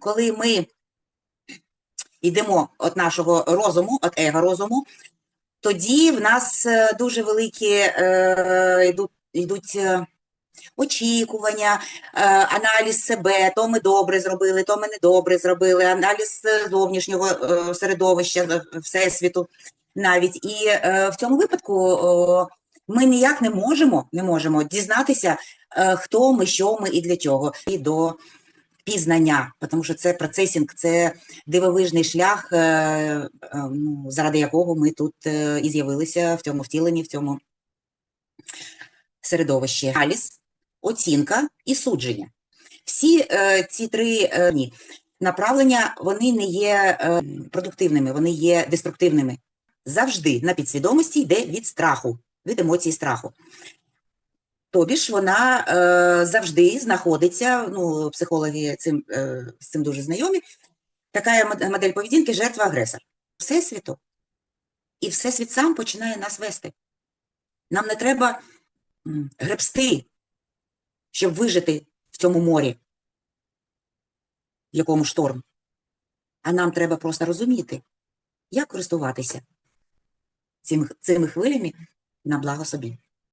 Коли ми йдемо від нашого розуму, від его розуму, тоді в нас е, дуже великі е, йдуть, йдуть е, очікування, аналіз себе, то ми добре зробили, то ми недобре зробили, аналіз зовнішнього середовища, всесвіту навіть. І в цьому випадку ми ніяк не можемо, не можемо дізнатися, хто ми, що ми і для чого. І до пізнання, тому що це процесінг, це дивовижний шлях, е, е, ну, заради якого ми тут е, і з'явилися в цьому втіленні, в цьому середовищі. Аналіз, оцінка і судження. Всі ці три ні, направлення вони не є продуктивними, вони є деструктивними. Завжди на підсвідомості йде від страху, від емоції страху. Тобі ж вона е, завжди знаходиться, ну, психологи цим, е, з цим дуже знайомі, така модель поведінки жертва-агресор. Всесвіту. І Всесвіт сам починає нас вести. Нам не треба гребсти, щоб вижити в цьому морі, в якому шторм. А нам треба просто розуміти, як користуватися цими, цими хвилями на благо собі.